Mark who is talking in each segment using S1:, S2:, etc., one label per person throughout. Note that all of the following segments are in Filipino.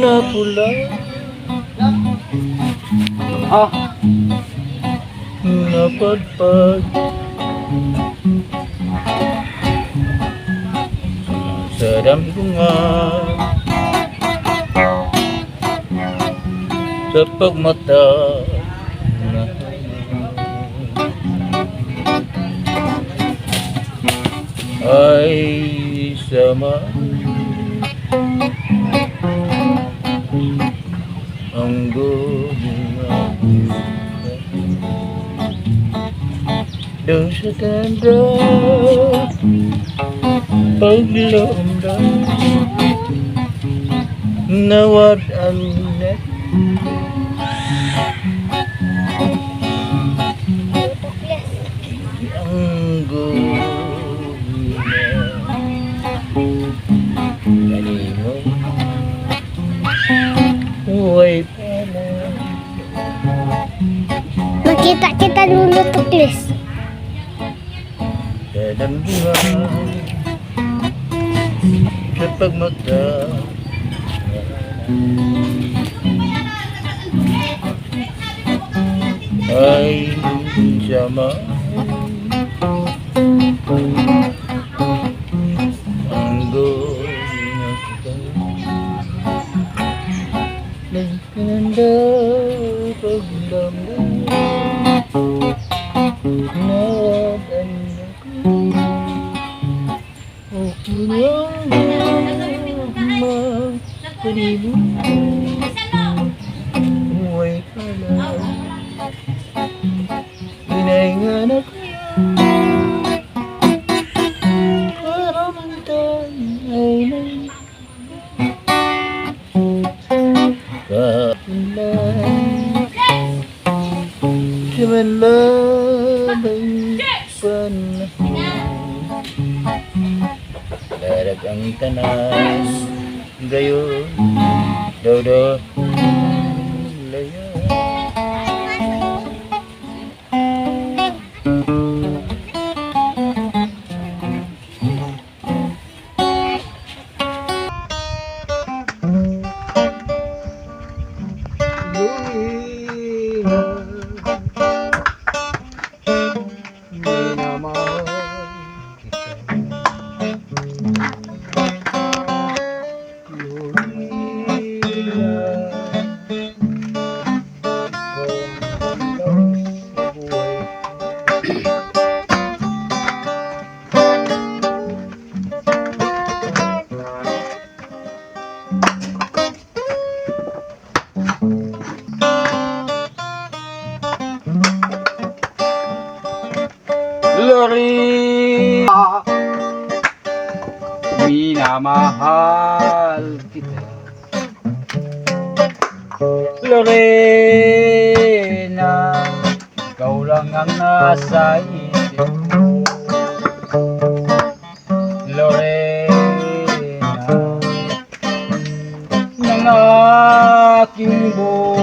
S1: na pula.
S2: Ah,
S1: na padpad sa damdungan sa pagmata. Ay sama gulingan doon sa tanda paglamdan nawad ang net. Ang gulingan
S3: Nakita kita dulu tuklis.
S1: sa damdungan sa pagmata ay sama ang gulingan kita Nagkanda pagdamdam Nawadan ako O kulang makalimutan Huwag pala Hinahingan ako Para mantan ay Sumalabay panahon Darag ang tanas Gayon Dodo Layo Minamahal kita.
S2: Lorena, ikaw lang ang nasa isip ko. Lorena, ng aking buhay.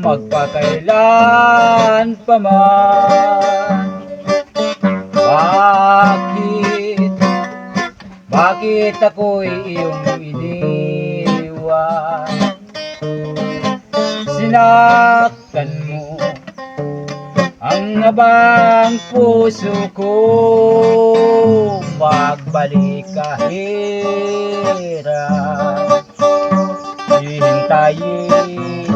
S2: Magpakailan pa man. Bakit? Bakit ako'y iyong iniwan? Sinaktan mo ang abang puso ko. Magbalik kahirap. Hihintayin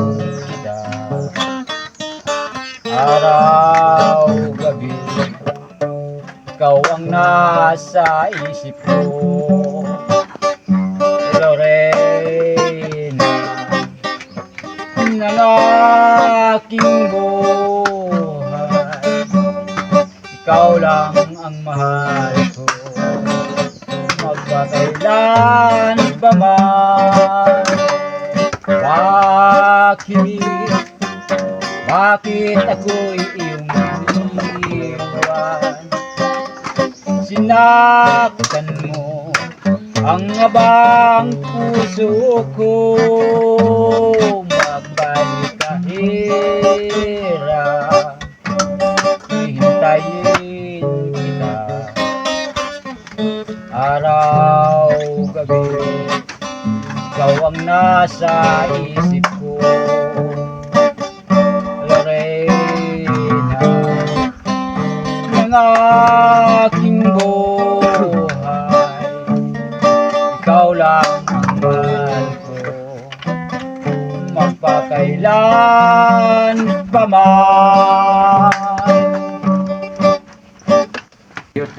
S2: Araw, gabi Ikaw ang nasa isip ko. Lorena Ng aking buhay. Ikaw lang ang mahal ko. Magpakailan ba man ako'y iyong iniwan Sinakutan mo ang abang puso ko. Magbalik kahira Hihintayin kita. Araw gabi Ikaw ang nasa isip ko. aking buhay. Ikaw lang ang mahal ko. Magpakailan pa man. Cute,